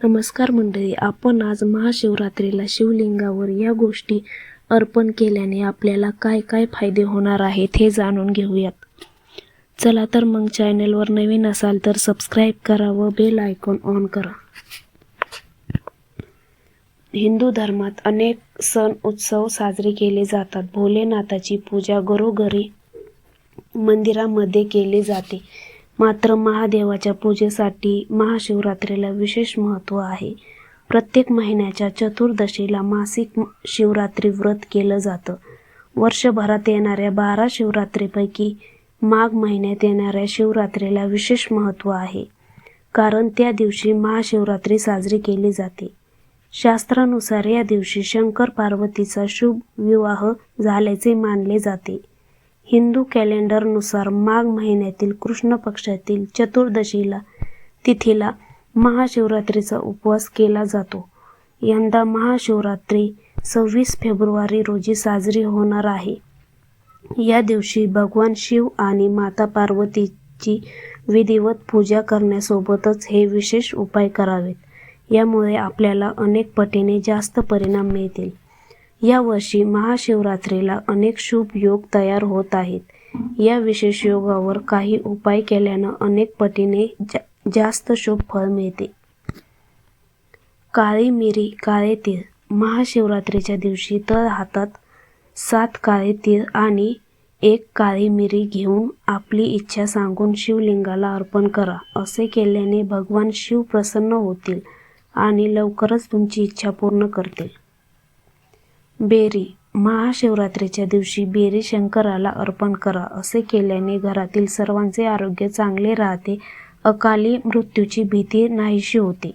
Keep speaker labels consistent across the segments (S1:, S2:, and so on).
S1: नमस्कार मंडळी आपण आज महाशिवरात्रीला शिवलिंगावर या गोष्टी अर्पण केल्याने आपल्याला काय काय फायदे होणार आहेत हे जाणून घेऊयात. चला तर मग चॅनलवर नवीन असाल तर सबस्क्राईब करा व बेल आयकॉन ऑन करा. हिंदू धर्मात अनेक सण उत्सव साजरे केले जातात. भोलेनाथाची पूजा घरोघरी मंदिरामध्ये केली जाते. मात्र महादेवाच्या पूजेसाठी महाशिवरात्रीला विशेष महत्त्व आहे. प्रत्येक महिन्याच्या चतुर्दशीला मासिक शिवरात्री व्रत केलं जातं. वर्षभरात येणाऱ्या बारा शिवरात्रीपैकी माघ महिन्यात येणाऱ्या शिवरात्रीला विशेष महत्त्व आहे. कारण त्या दिवशी महाशिवरात्री साजरी केली जाते. शास्त्रानुसार या दिवशी शंकर पार्वतीचा शुभ विवाह झाल्याचे मानले जाते. हिंदू कॅलेंडरनुसार माघ महिन्यातील कृष्ण पक्षातील चतुर्दशीला तिथीला महाशिवरात्रीचा उपवास केला जातो. यंदा महाशिवरात्री सव्वीस फेब्रुवारी रोजी साजरी होणार आहे. या दिवशी भगवान शिव आणि माता पार्वतीची विधिवत पूजा करण्यासोबतच हे विशेष उपाय करावेत. यामुळे आपल्याला अनेक पटीने जास्त परिणाम मिळतील. यावर्षी महाशिवरात्रीला अनेक शुभ योग तयार होत आहेत. या विशेष योगावर काही उपाय केल्यानं अनेक पटीने जा जास्त शुभ फळ मिळते. काळी मिरी काळे तीळ. महाशिवरात्रीच्या दिवशी तर हातात सात काळे तीळ आणि एक काळी मिरी घेऊन आपली इच्छा सांगून शिवलिंगाला अर्पण करा. असे केल्याने भगवान शिव प्रसन्न होतील आणि लवकरच तुमची इच्छा पूर्ण करतील. बेरी महाशिवरात्रीच्या दिवशी बेरी शंकराला अर्पण करा असे केल्याने घरातील सर्वांचे आरोग्य चांगले राहते. अकाली मृत्यूची भीती नाहीशी होते.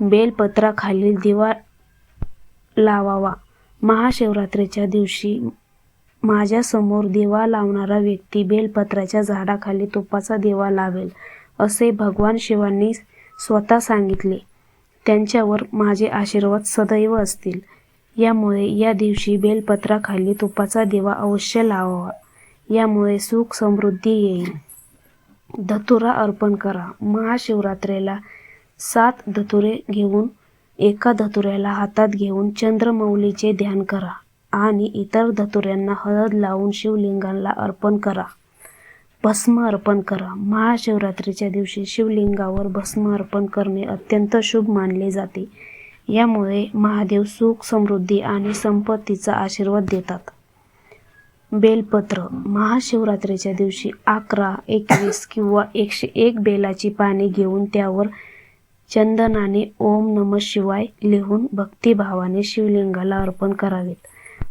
S1: बेलपत्राखालील दिवा लावावा. महाशिवरात्रीच्या दिवशी माझ्यासमोर दिवा लावणारा व्यक्ती बेलपत्राच्या झाडाखाली तुपाचा दिवा लावेल असे भगवान शिवांनी स्वतः सांगितले. त्यांच्यावर माझे आशीर्वाद सदैव असतील. यामुळे या दिवशी बेलपत्राखाली तुपाचा दिवा अवश्य लावावा. यामुळे सुख समृद्धी येईल. धतुरा अर्पण करा. महाशिवरात्रीला सात धतुरे घेऊन एका धतुऱ्याला हातात घेऊन चंद्रमौलीचे ध्यान करा आणि इतर धतुऱ्यांना हळद लावून शिवलिंगाला अर्पण करा. भस्म अर्पण करा. महाशिवरात्रीच्या दिवशी शिवलिंगावर भस्म अर्पण करणे अत्यंत शुभ मानले जाते. यामुळे महादेव सुख समृद्धी आणि संपत्तीचा आशीर्वाद देतात. बेलपत्र. महाशिवरात्रीच्या दिवशी अकरा एकवीस किंवा एकशे एक बेलाची पाने घेऊन त्यावर चंदनाने ओम नम शिवाय लिहून भक्तिभावाने शिवलिंगाला अर्पण करावेत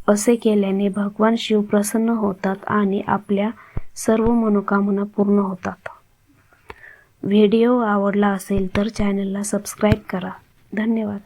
S1: असे केल्याने भगवान शिव प्रसन्न होतात आणि आपल्या सर्व मनोकामना पूर्ण होतात. व्हिडिओ आवडला असेल तर चॅनलला सबस्क्राईब करा. धन्यवाद.